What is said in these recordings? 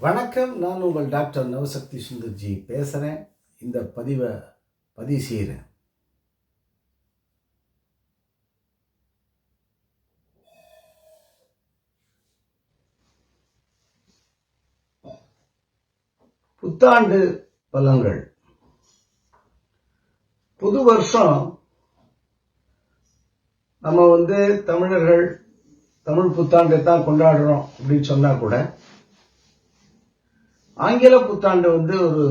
வணக்கம் நான் உங்கள் டாக்டர் நவசக்தி சுந்தர்ஜி பேசுகிறேன் இந்த பதிவை பதிவு செய்கிறேன். புத்தாண்டு பலன்கள். புது வருஷம் நம்ம வந்து தமிழர்கள் தமிழ் புத்தாண்டை தான் கொண்டாடுறோம் அப்படின்னு சொன்னா கூட ஆங்கில புத்தாண்டு வந்து ஒரு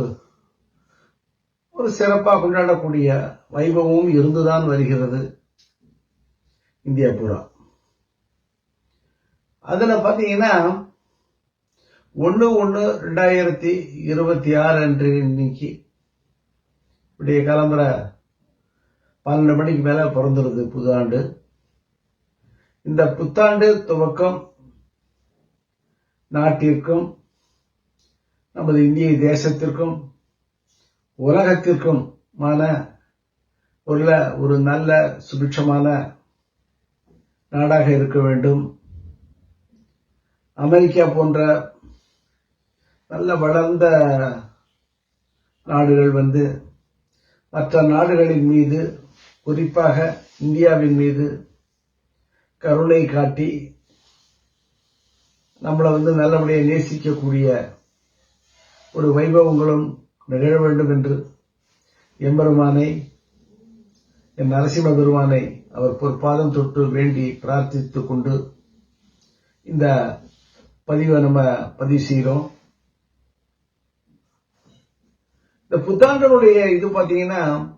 ஒரு சிறப்பா கொண்டாடக்கூடிய வைபவமும் இருந்துதான் வருகிறது. இந்தியா பூரா. அதுல பாத்தீங்கன்னா ஒன்று ஒன்று ரெண்டாயிரத்தி இருபத்தி ஆறு அன்று இன்னைக்கு இப்படியே கிளம்புற பன்னெண்டு மணிக்கு மேல பிறந்துருது புது ஆண்டு இந்த புத்தாண்டு துவக்கம் நாட்டிற்கும் நமது இந்திய தேசத்திற்கும் உலகத்திற்குமான உள்ள ஒரு நல்ல சுபிட்சமான நாடாக இருக்க வேண்டும். அமெரிக்கா போன்ற நல்ல வளர்ந்த நாடுகள் வந்து மற்ற நாடுகளின் மீது குறிப்பாக இந்தியாவின் மீது கருணை காட்டி நம்மளை வந்து நல்லபடியாக நேசிக்கக்கூடிய ஒரு வைபவங்களும் நிகழ வேண்டும் என்று எம்பெருமானை என் நரசிம்ம பெருமானை அவர் பொற்பாதம் தொட்டு வேண்டி பிரார்த்தித்துக் கொண்டு இந்த பதிவை நம்ம பதிவு செய்கிறோம். இந்த புத்தாண்டனுடைய இது பாத்தீங்கன்னா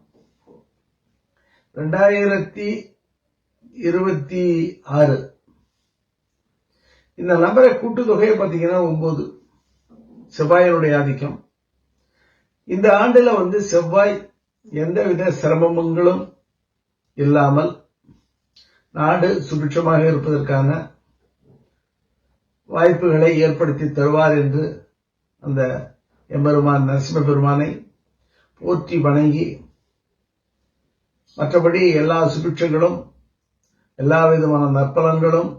ரெண்டாயிரத்தி இருபத்தி ஆறு. இந்த நம்பரை கூட்டுத்தொகையை பாத்தீங்கன்னா ஒன்பது. செவ்வாயினுடைய ஆதிக்கம். இந்த ஆண்டுல வந்து செவ்வாய் எந்தவித சிரமங்களும் இல்லாமல் நாடு சுபிட்சமாக இருப்பதற்கான வாய்ப்புகளை ஏற்படுத்தி தருவார் என்று அந்த எம்பெருமான் நரசிம்ம பெருமானை போற்றி வணங்கி மற்றபடி எல்லா சுபிட்சங்களும் எல்லா விதமான நற்பலன்களும்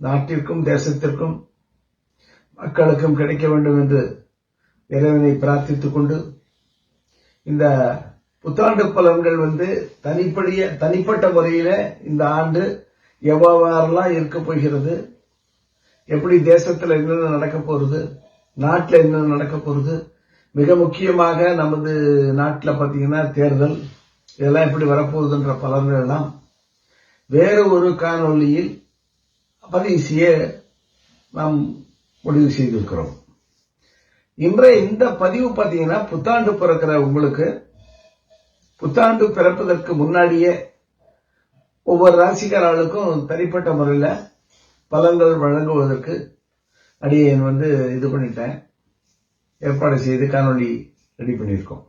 நாட்டிற்கும் தேசத்திற்கும் மக்களுக்கும் கிடைக்க வேண்டும் என்று இறைவனை பிரார்த்தித்துக் கொண்டு இந்த புத்தாண்டு பலன்கள் வந்து தனிப்படிய தனிப்பட்ட முறையில இந்த ஆண்டு எவ்வாறெல்லாம் இருக்க போகிறது எப்படி தேசத்துல என்னென்ன நடக்க போறது நாட்டில் என்னென்ன நடக்க போறது மிக முக்கியமாக நமது நாட்டில் பார்த்தீங்கன்னா தேர்தல் இதெல்லாம் எப்படி வரப்போகுதுன்ற பலன்கள் எல்லாம் வேறு ஒரு காணொலியில் பதிவு செய்ய நாம் முடிவு செய்திருக்கிறோம். இன்றைய இந்த பதிவு பார்த்தீங்கன்னா புத்தாண்டு பிறக்கிற உங்களுக்கு புத்தாண்டு பிறப்பதற்கு முன்னாடியே ஒவ்வொரு ராசிக்காரர்களுக்கும் தனிப்பட்ட முறையில் பலன்கள் வழங்குவதற்கு அடியேன் வந்து இது பண்ணிட்டேன். ஏற்பாடு செய்து காணொளி ரெடி பண்ணியிருக்கோம்.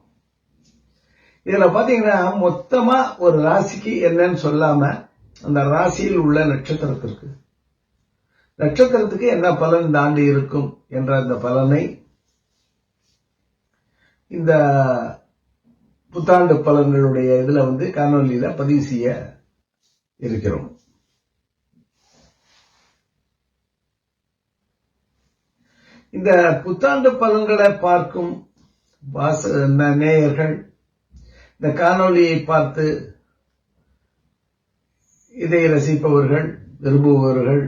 இதுல பார்த்தீங்கன்னா மொத்தமா ஒரு ராசிக்கு என்னன்னு சொல்லாம அந்த ராசியில் உள்ள நட்சத்திரத்திற்கு நட்சத்திரத்துக்கு என்ன பலன் தாண்டி இருக்கும் என்ற அந்த பலனை இந்த புத்தாண்டு பலன்களுடைய இதுல வந்து காணொலியில் பதிவு செய்ய இருக்கிறோம். இந்த புத்தாண்டு பலன்களை பார்க்கும் வாச நேயர்கள் இந்த காணொலியை பார்த்து இதை ரசிப்பவர்கள் விரும்புபவர்கள்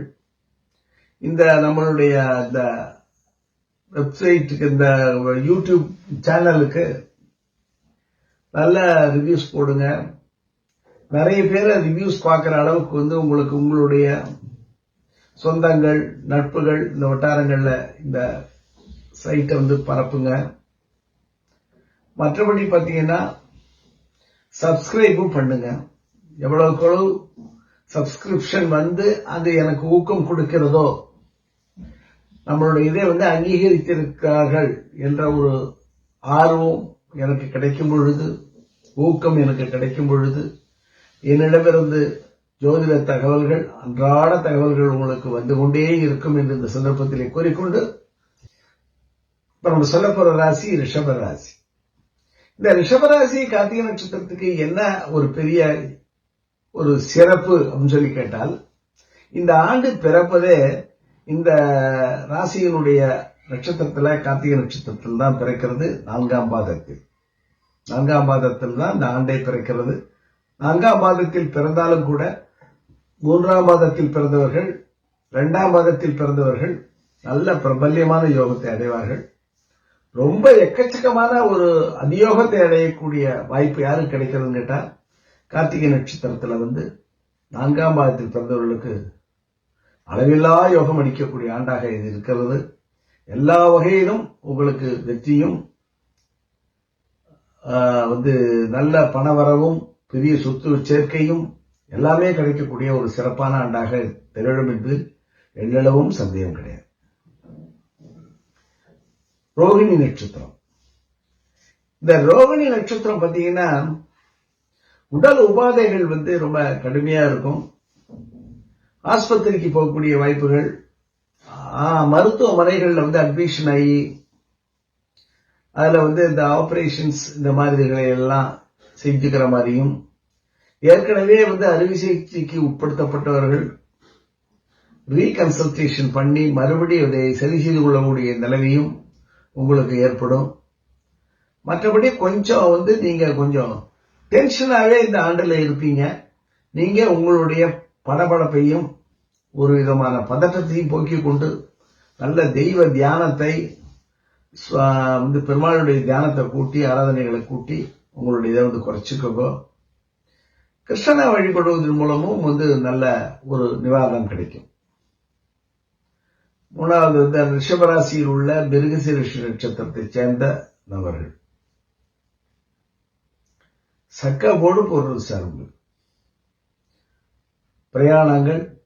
இந்த நம்மளுடைய இந்த வெப்சைட்டுக்கு இந்த யூடியூப் சேனலுக்கு நல்ல ரிவ்யூஸ் போடுங்க. நிறைய பேர் ரிவ்யூஸ் பார்க்குற அளவுக்கு வந்து உங்களுக்கு உங்களுடைய சொந்தங்கள் நட்புகள் இந்த வட்டாரங்களில் இந்த சைட்டை வந்து பரப்புங்க. மற்றபடி பார்த்தீங்கன்னா சப்ஸ்கிரைபும் பண்ணுங்க. எவ்வளவுக்கு எவ்வளவு சப்ஸ்கிரிப்ஷன் வந்து அது எனக்கு ஊக்கம் கொடுக்கிறதோ நம்மளுடைய இதை வந்து அங்கீகரித்திருக்கிறார்கள் என்ற ஒரு ஆர்வம் எனக்கு கிடைக்கும் பொழுது ஊக்கம் எனக்கு கிடைக்கும் பொழுது என்னிடமிருந்து ஜோதிட தகவல்கள் அன்றாட தகவல்கள் உங்களுக்கு வந்து கொண்டே இருக்கும் என்று இந்த சந்தர்ப்பத்திலே கூறிக்கொண்டு இப்ப நம்ம சொல்ல போற ராசி ரிஷபராசி இந்த ரிஷபராசி கார்த்திகை நட்சத்திரத்துக்கு என்ன ஒரு பெரிய ஒரு சிறப்பு அப்படின்னு சொல்லி கேட்டால் இந்த ஆண்டு பிறப்பதே இந்த ராசியினுடைய நட்சத்திரத்துல கார்த்திகை நட்சத்திரத்தில் தான் பிறக்கிறது. நான்காம் பாதத்தில். நான்காம் பாதத்தில் தான் இந்த ஆண்டை பிறக்கிறது. நான்காம் மாதத்தில் பிறந்தாலும் கூட மூன்றாம் மாதத்தில் பிறந்தவர்கள் இரண்டாம் மாதத்தில் பிறந்தவர்கள் நல்ல பிரபல்யமான யோகத்தை அடைவார்கள். ரொம்ப எக்கச்சக்கமான ஒரு அதியோகத்தை அடையக்கூடிய வாய்ப்பு யாருக்கு கிடைக்கிறதுன்னு கேட்டா கார்த்திகை நட்சத்திரத்துல வந்து நான்காம் பாதத்தில் பிறந்தவர்களுக்கு அளவில்லா யோகம் அளிக்கக்கூடிய ஆண்டாக இது இருக்கிறது. எல்லா வகையிலும் உங்களுக்கு வெற்றியும் ஆஹ், வந்து நல்ல பணவரவும் பெரிய சொத்து சேர்க்கையும் எல்லாமே கிடைக்கக்கூடிய ஒரு சிறப்பான ஆண்டாக திகழும் என்று எண்ணளவும் சந்தேகம் கிடையாது. ரோகிணி நட்சத்திரம். இந்த ரோகிணி நட்சத்திரம் பாத்தீங்கன்னா உடல் உபாதைகள் வந்து ரொம்ப கடுமையா இருக்கும். ஆஸ்பத்திரிக்கு போகக்கூடிய வாய்ப்புகள் மருத்துவமனைகளில் வந்து அட்மிஷன் ஆகி அதுல வந்து இந்த ஆப்ரேஷன்ஸ் இந்த மாதிரிகளை எல்லாம் செஞ்சுக்கிற மாதிரியும் ஏற்கனவே வந்து அறுவை சிகிச்சைக்கு உட்படுத்தப்பட்டவர்கள் ரீகன்சல்டேஷன் பண்ணி மறுபடியும் அதை சரி செய்து கொள்ளக்கூடிய நிலைமையும் உங்களுக்கு ஏற்படும். மற்றபடி கொஞ்சம் வந்து நீங்க கொஞ்சம் டென்ஷனாகவே இந்த ஆண்டுல இருப்பீங்க. நீங்க உங்களுடைய படபடப்பையும் ஒரு விதமான பதட்டத்தையும் போக்கிக் கொண்டு நல்ல தெய்வ தியானத்தை வந்து பெருமாளுடைய தியானத்தை கூட்டி ஆராதனைகளை கூட்டி உங்களுடைய இதை வந்து குறைச்சிக்கோங்க. கிருஷ்ணனை வழிபடுவதன் மூலமும் வந்து நல்ல ஒரு நிவாரணம் கிடைக்கும். மூணாவது வந்து ரிஷபராசியில் உள்ள மிருகசீரிஷ நட்சத்திரத்தைச் சேர்ந்த நபர்கள். சக்கபோடு பொருள் சார்பு பிரயாணங்கள்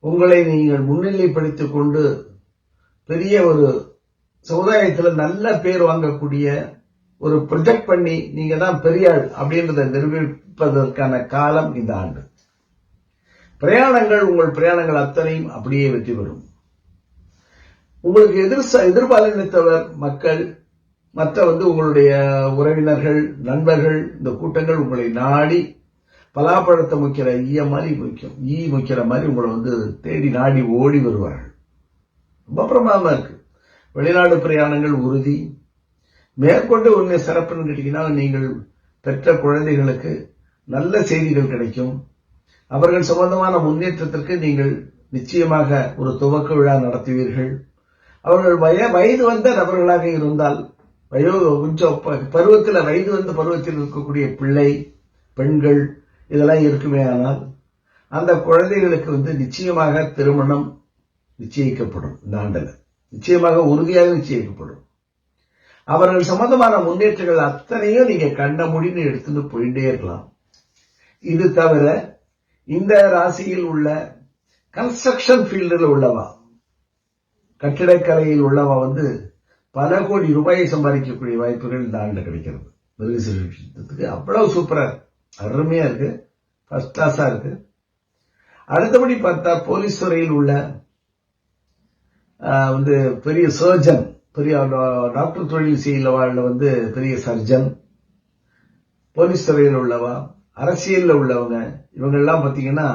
உங்களை நீங்கள் முன்னிலைப்படுத்திக் கொண்டு பெரிய ஒரு சமுதாயத்துல நல்ல பேர் வாங்கக்கூடிய ஒரு ப்ரொஜெக்ட் பண்ணி நீங்க தான் பெரியாள் அப்படின்றத நிரூபிப்பதற்கான காலம் இந்த ஆண்டு. பிரயாணங்கள் உங்கள் பிரயாணங்கள் அத்தனையும் அப்படியே வெற்றி பெறும். உங்களுக்கு எதிர் எதிர்பாலினத்தவர் மக்கள் மற்ற வந்து உங்களுடைய உறவினர்கள் நண்பர்கள் இந்த கூட்டங்கள் உங்களை நாடி பலாப்பழத்தை முக்கிற ஈய மாதிரி முக்கியம். ஈ முக்கிற மாதிரி உங்களை வந்து தேடி நாடி ஓடி வருவார்கள். ரொம்ப பிரமாதமா இருக்கு. வெளிநாடு பிரயாணங்கள் உறுதி. மேற்கொண்டு ஒன்று சிறப்புன்னு கேட்டீங்கன்னா நீங்கள் பெற்ற குழந்தைகளுக்கு நல்ல செய்திகள் கிடைக்கும். அவர்கள் சம்பந்தமான முன்னேற்றத்திற்கு நீங்கள் நிச்சயமாக ஒரு துவக்க விழா நடத்துவீர்கள். அவர்கள் வய வயது வந்த நபர்களாக இருந்தால் வயோ கொஞ்சம் ப- பருவத்தில் வயது வந்த பருவத்தில் இருக்கக்கூடிய பிள்ளை பெண்கள் இதெல்லாம் இருக்குமே ஆனால் அந்த குழந்தைகளுக்கு வந்து நிச்சயமாக திருமணம் நிச்சயிக்கப்படும் இந்த ஆண்டில். நிச்சயமாக உறுதியாக நிச்சயிக்கப்படும். அவர்கள் சம்பந்தமான முன்னேற்றங்கள் அத்தனையும் நீங்க கண்ட முடின்னு எடுத்துட்டு போயிட்டே இருக்கலாம். இது தவிர இந்த ராசியில் உள்ள கன்ஸ்ட்ரக்ஷன் ஃபீல்டில் உள்ளவா கட்டிடக்கலையில் உள்ளவா வந்து பல கோடி ரூபாயை சம்பாதிக்கக்கூடிய வாய்ப்புகள் இந்த ஆண்டு கிடைக்கிறது. அவ்வளவு சூப்பரா இருக்கு. அருமையா இருக்கு. ஃபர்ஸ்ட் கிளாஸா இருக்கு. அடுத்தபடி பார்த்தா போலீஸ் துறையில் உள்ள ஆஹ், வந்து பெரிய சர்ஜன் பெரிய டாக்டர் தொழில் செய்யலவாழ்ல வந்து பெரிய சர்ஜன் போலீஸ் துறையில் உள்ளவா அரசியல்ல உள்ளவங்க இவங்க எல்லாம் பாத்தீங்கன்னா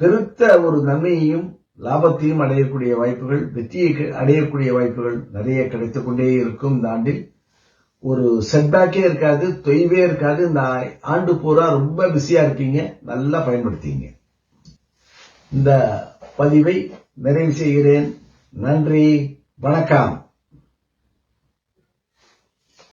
பெருத்த ஒரு நன்மையையும் லாபத்தையும் அடையக்கூடிய வாய்ப்புகள் வெற்றியை க- அடையக்கூடிய வாய்ப்புகள் நிறைய கிடைத்துக் கொண்டே இருக்கும் இந்த ஆண்டில். ஒரு செட்பேக்கே இருக்காது தொய்வே இருக்காது. இந்த ஆண்டு பூரா ரொம்ப பிஸியா இருப்பீங்க. நல்லா பயன்படுத்திங்க இந்த பதிவை நிறைவு செய்கிறேன். நன்றி. வணக்கம்.